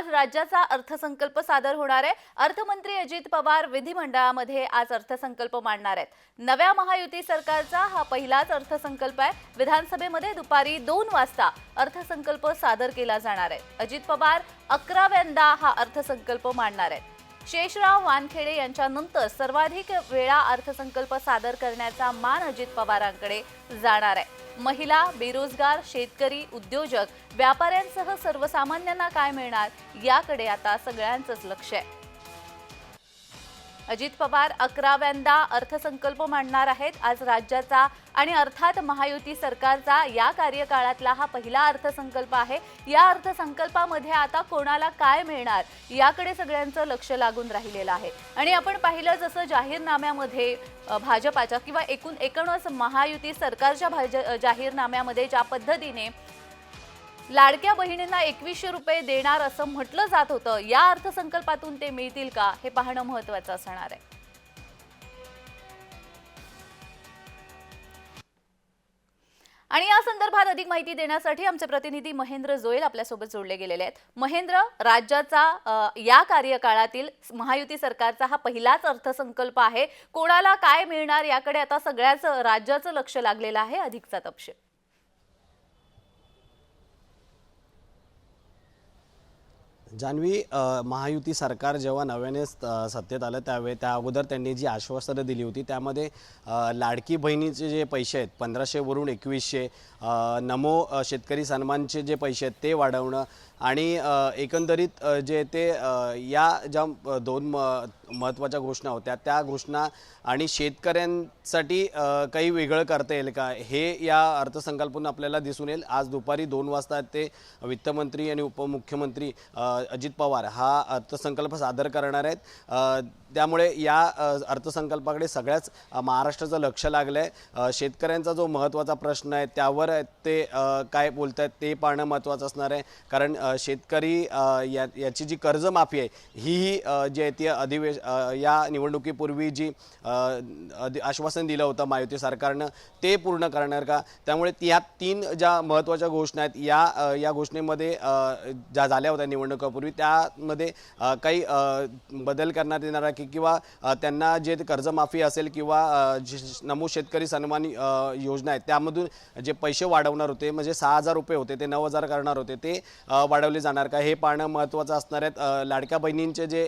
आज राज्याचा अर्थसंकल्प सादर होणार आहे. अर्थमंत्री अजित पवार विधिमंडळामध्ये आज अर्थसंकल्प मांडणार आहेत. नव्या महायुती सरकारचा हा पहिलाच अर्थसंकल्प आहे. विधानसभेमध्ये दुपारी दोन वाजता अर्थसंकल्प सादर केला जाणार आहे. अजित पवार अकराव्यांदा हा अर्थसंकल्प मांडणार आहेत. शेषराव वानखेडे यांच्यानंतर सर्वाधिक वेळा अर्थसंकल्प सादर करण्याचा मान अजित पवारांकडे जाणार आहे. महिला बेरोजगार शेतकरी उद्योजक व्यापाऱ्यांसह सर्वसामान्यांना काय मिळणार याकडे आता सगळ्यांचंच लक्ष आहे. अजित पवार अकराव्यांदा अर्थसंकल्प मांडणार आहेत. आज राज्याचा आणि अर्थात महायुती सरकारचा या कार्यकाळातला हा पहिला अर्थसंकल्प आहे. या अर्थसंकल्पामध्ये आता कोणाला काय मिळणार याकडे सगळ्यांचं लक्ष लागून राहिलेलं आहे. आणि आपण पाहिलं जसं जाहीरनाम्यामध्ये भाजपाच्या किंवा एकूण एकूणच महायुती सरकारच्या भाज जाहीरनाम्यामध्ये ज्या पद्धतीने लाडक्या बहिणींना एकवीसशे रुपये देणार असं म्हटलं जात होतं. या अर्थसंकल्पातून ते मिळतील का? हे पाहणं महत्वाचं असणार आहे. आणि या संदर्भात अधिक माहिती देण्यासाठी आमचे प्रतिनिधी महेंद्र जोईल आपल्यासोबत जोडले गेलेले आहेत. महेंद्र राज्याचा या कार्यकाळातील महायुती सरकारचा हा पहिलाच अर्थसंकल्प आहे. कोणाला काय मिळणार याकडे आता सगळ्याच राज्याचं लक्ष लागलेलं आहे. अधिकचा तपशील. जान्हवी महायुती सरकार जेव्हा नव्याने सत्तेत आलं त्यावेळी त्या अगोदर त्यांनी जी आश्वासनं दिली होती त्यामध्ये लाडकी बहिणीचे जे पैसे आहेत पंधराशेवरून एकवीसशे नमो शेतकरी सन्मानचे जे पैसे आहेत ते वाढवणं आणि एकंदरीत जे ते या ज्या दोन म महत्त्वाच्या घोषणा होत्या. त्या घोषणा आणि शेतकऱ्यांसाठी काही वेगळं करता येईल का? हे या अर्थसंकल्पातून आपल्याला दिसून येईल. आज दुपारी दोन वाजता ते वित्तमंत्री आणि उपमुख्यमंत्री अजित पवार हा अर्थसंकल्प सादर करणार आहेत. त्यामुळे या अर्थसंकल्पाकडे सगळ्याच महाराष्ट्राचं लक्ष लागलं आहे शेतकऱ्यांचा जो महत्त्वाचा प्रश्न आहे त्यावर ते काय बोलत आहेत ते पाहणं महत्त्वाचं असणार आहे. कारण शेतकरी या याची जी कर्जमाफी आहे ही जी आहे ती अधिवेश या निवडणुकीपूर्वी जी आश्वासन दिलं होतं महायुती सरकारनं ते पूर्ण करणार का? त्यामुळे या तीन ज्या महत्त्वाच्या घोषणा आहेत या या घोषणेमध्ये ज्या झाल्या होत्या निवडणुकापूर्वी त्यामध्ये काही बदल करण्यात येणार आहे की किंवा त्यांना जे कर्जमाफी असेल किंवा नमू जे शेतकरी सन्मान योजना आहेत त्यामधून जे पैसे वाढवणार होते म्हणजे सहा हजार रुपये होते ते नऊ हजार करणार होते ते वाढवले जाणार का? हे पाहणं महत्त्वाचं असणार आहेत. लाडक्या बहिणींचे जे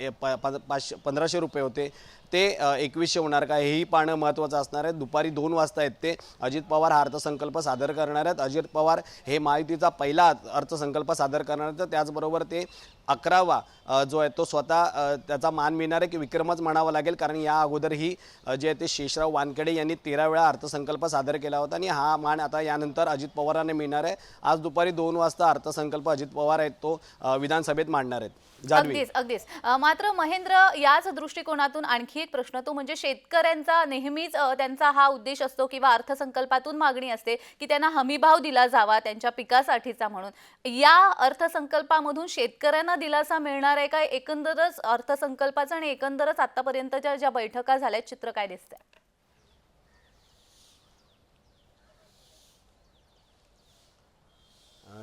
ए, प- पाचशे पंधराशे रुपये होते. ते एकवीसशे होणार का? हेही पाहणं महत्त्वाचं असणार आहे. दुपारी दोन वाजता आहेत ते. अजित पवार हा अर्थसंकल्प सादर करणार आहेत. अजित पवार हे महायुतीचा पहिला अर्थसंकल्प सादर करणार आहेत. त्याचबरोबर ते अकरावा जो आहे तो स्वतः त्याचा मान मिळणार आहे की विक्रमच म्हणावा लागेल. कारण या अगोदरही जे आहे ते शेषराव वानखेडे यांनी तेरा वेळा अर्थसंकल्प सादर केला होता आणि हा मान आता यानंतर अजित पवारांना मिळणार आहे. आज दुपारी दोन वाजता अर्थसंकल्प अजित पवार आहेत तो विधानसभेत मांडणार आहेत. अगदीच अगदीच. मात्र महेंद्र याच दृष्टिकोनातून आणखी एक प्रश्न तो म्हणजे शेतकऱ्यांचा नेहमीच त्यांचा हा उद्देश असतो किंवा अर्थसंकल्पातून मागणी असते की त्यांना हमीभाव दिला जावा त्यांच्या पिकासाठीचा म्हणून. या अर्थसंकल्पामधून शेतकऱ्यांना दिलासा मिळणार आहे का? एकंदरच अर्थसंकल्पाचा आणि एकंदरच आतापर्यंतच्या ज्या बैठका झाल्यात चित्र काय दिसतंय?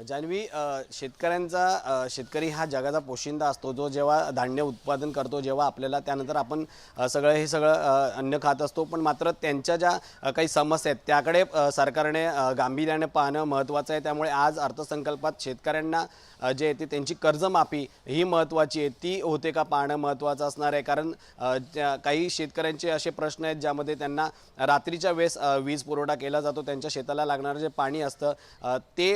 जान्हवी शेतकऱ्यांचा शेतकरी हा जगाचा पोशिंदा असतो. जो जेव्हा धान्य उत्पादन करतो जेव्हा आपल्याला त्यानंतर आपण सगळं हे सगळं अन्न खात असतो. पण मात्र त्यांच्या ज्या काही समस्या आहेत त्याकडे सरकारने गांभीर्याने पाहणं महत्त्वाचं आहे. त्यामुळे आज अर्थसंकल्पात शेतकऱ्यांना जे येते त्यांची कर्जमाफी ही महत्त्वाची आहे. ती होते का पाहणं महत्त्वाचं असणार आहे. कारण त्या- काही शेतकऱ्यांचे असे प्रश्न आहेत ज्यामध्ये त्यांना रात्रीच्या वेळेस वीज पुरवठा केला जातो. त्यांच्या शेताला लागणारं जे पाणी असतं ते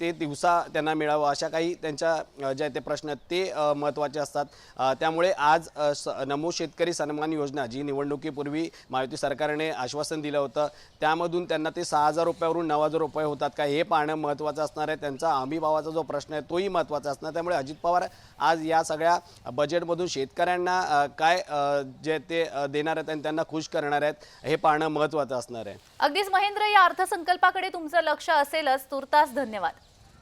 ते दिवसा त्यांना मिळावं अशा काही त्यांच्या जे आहे ते प्रश्न आहेत ते महत्त्वाचे असतात. त्यामुळे आज स- नमो शेतकरी सन्मान योजना जी निवडणुकीपूर्वी महायुती सरकारने आश्वासन दिलं होतं त्यामधून त्यांना ते सहा हजार रुपयावरून नऊ हजार रुपये होतात का हे पाहणं महत्त्वाचं असणार आहे. त्यांचा हमीभावाचा जो प्रश्न आहे तोही महत्त्वाचा असणार. त्यामुळे अजित पवार आज या सगळ्या बजेटमधून शेतकऱ्यांना काय जे ते देणार आहेत आणि त्यांना खुश करणार आहेत हे पाहणं महत्त्वाचं असणार आहे. अगदीच महेंद्र या अर्थसंकल्पाकडे तुमचं लक्ष असेलच. तुर्तास धन्यवाद.